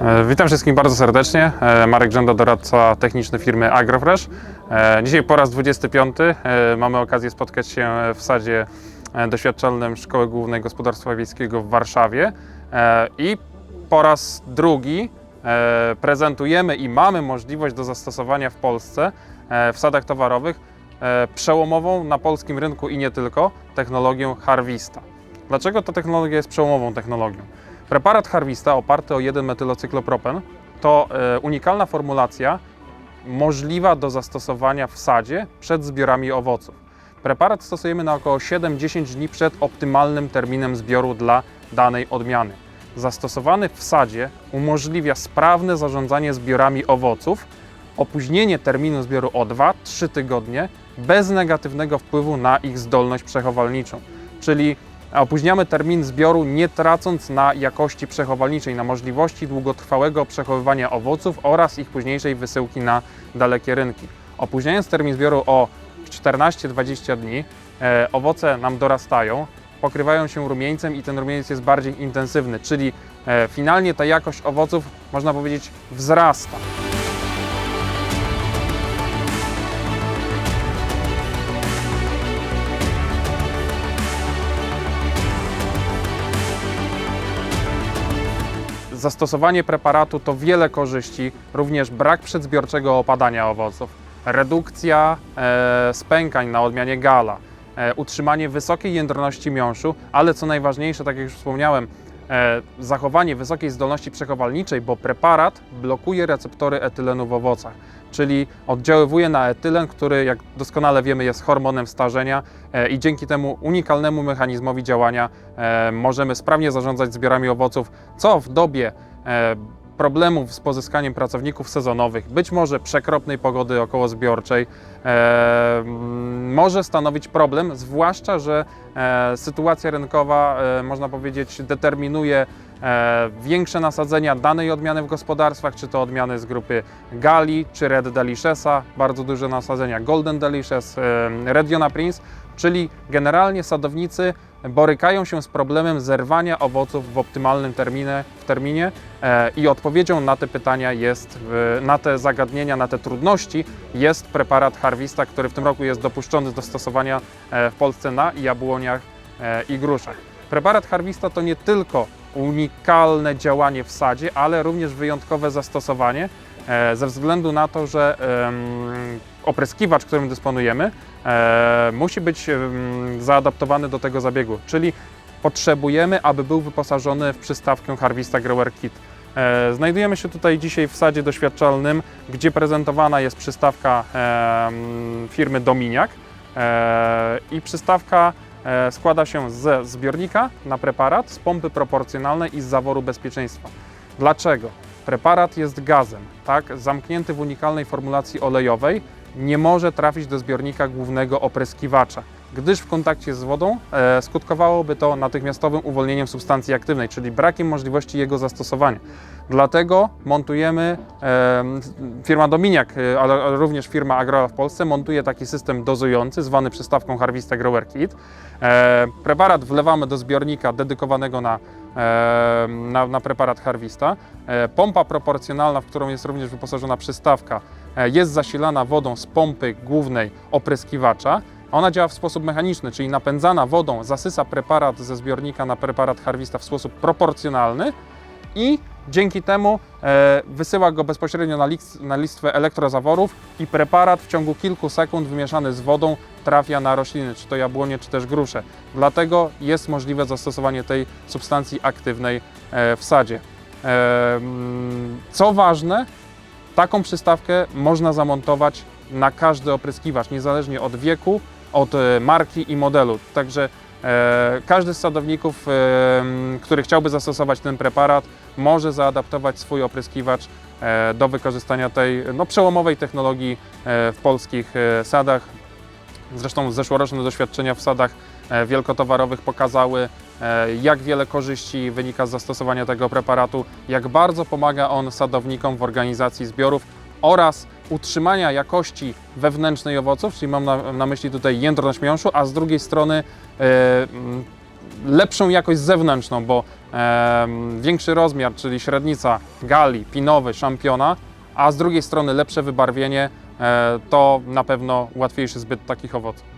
E, Witam wszystkich bardzo serdecznie. E, Marek Grzęda, doradca techniczny firmy Agrofresh. E, Dzisiaj po raz 25 e, mamy okazję spotkać się w sadzie doświadczalnym Szkoły Głównej Gospodarstwa Wiejskiego w Warszawie i po raz drugi prezentujemy i mamy możliwość do zastosowania w Polsce w sadach towarowych przełomową na polskim rynku i nie tylko technologię Harvista. Dlaczego ta technologia jest przełomową technologią? Preparat Harvista oparty o 1-metylocyklopropen to e, unikalna formulacja możliwa do zastosowania w sadzie przed zbiorami owoców. Preparat stosujemy na około 7-10 dni przed optymalnym terminem zbioru dla danej odmiany. Zastosowany w sadzie umożliwia sprawne zarządzanie zbiorami owoców, opóźnienie terminu zbioru o 2-3 tygodnie bez negatywnego wpływu na ich zdolność przechowalniczą. Czyli opóźniamy termin zbioru nie tracąc na jakości przechowalniczej, na możliwości długotrwałego przechowywania owoców oraz ich późniejszej wysyłki na dalekie rynki. Opóźniając termin zbioru o 14-20 dni, e, owoce nam dorastają, pokrywają się rumieńcem i ten rumieniec jest bardziej intensywny, czyli e, finalnie ta jakość owoców, można powiedzieć, wzrasta. Zastosowanie preparatu to wiele korzyści, również brak przedzbiorczego opadania owoców, redukcja e, spękań na odmianie gala, e, utrzymanie wysokiej jędrności miąższu, ale co najważniejsze, tak jak już wspomniałem, zachowanie wysokiej zdolności przechowalniczej, bo preparat blokuje receptory etylenu w owocach, czyli oddziaływuje na etylen, który jak doskonale wiemy jest hormonem starzenia e, i dzięki temu unikalnemu mechanizmowi działania e, możemy sprawnie zarządzać zbiorami owoców, co w dobie e, problemów z pozyskaniem pracowników sezonowych, być może przekropnej pogody okołozbiorczej, e, może stanowić problem, zwłaszcza, że e, sytuacja rynkowa, e, można powiedzieć, determinuje e, większe nasadzenia danej odmiany w gospodarstwach, czy to odmiany z grupy Gali, czy Red Deliciousa, bardzo duże nasadzenia Golden Delicious, e, Red Jona Prince, czyli generalnie sadownicy borykają się z problemem zerwania owoców w optymalnym terminie, w terminie e, i odpowiedzią na te pytania jest, na te zagadnienia, na te trudności jest preparat Harvista, który w tym roku jest dopuszczony do stosowania e, w Polsce na jabłoniach e, i gruszach. Preparat Harvista to nie tylko unikalne działanie w sadzie, ale również wyjątkowe zastosowanie ze względu na to, że opryskiwacz, którym dysponujemy, e, musi być zaadaptowany do tego zabiegu, czyli potrzebujemy, aby był wyposażony w przystawkę Harvista Grower Kit. E, Znajdujemy się tutaj dzisiaj w sadzie doświadczalnym, gdzie prezentowana jest przystawka firmy Dominiak e, i przystawka składa się ze zbiornika na preparat, z pompy proporcjonalnej i z zaworu bezpieczeństwa. Dlaczego? Preparat jest gazem, tak? Zamknięty w unikalnej formulacji olejowej, nie może trafić do zbiornika głównego opryskiwacza, gdyż w kontakcie z wodą e, skutkowałoby to natychmiastowym uwolnieniem substancji aktywnej, czyli brakiem możliwości jego zastosowania. Dlatego montujemy, e, firma Dominiak, e, ale również firma Agrola w Polsce montuje taki system dozujący, zwany przystawką Harvista Grower Kit. Preparat wlewamy do zbiornika dedykowanego na, na, na preparat Harvista. Pompa proporcjonalna, w którą jest również wyposażona przystawka, jest zasilana wodą z pompy głównej opryskiwacza. Ona działa w sposób mechaniczny, czyli napędzana wodą zasysa preparat ze zbiornika na preparat Harvista w sposób proporcjonalny i dzięki temu e, wysyła go bezpośrednio na, list, na listwę elektrozaworów i preparat w ciągu kilku sekund wymieszany z wodą trafia na rośliny, czy to jabłonie, czy też grusze. Dlatego jest możliwe zastosowanie tej substancji aktywnej e, w sadzie. E, mm, Co ważne, taką przystawkę można zamontować na każdy opryskiwacz, niezależnie od wieku, od e, marki i modelu. Także e, każdy z sadowników, e, który chciałby zastosować ten preparat, może zaadaptować swój opryskiwacz e, do wykorzystania tej no, przełomowej technologii e, w polskich e, sadach. Zresztą zeszłoroczne doświadczenia w sadach wielkotowarowych pokazały, e, jak wiele korzyści wynika z zastosowania tego preparatu, jak bardzo pomaga on sadownikom w organizacji zbiorów oraz utrzymania jakości wewnętrznej owoców, czyli mam na, na myśli tutaj jędrność miąższu, a z drugiej strony e, lepszą jakość zewnętrzną, bo większy rozmiar, czyli średnica gali, pinowy, szampiona, a z drugiej strony lepsze wybarwienie, e, to na pewno łatwiejszy zbyt takich owoców.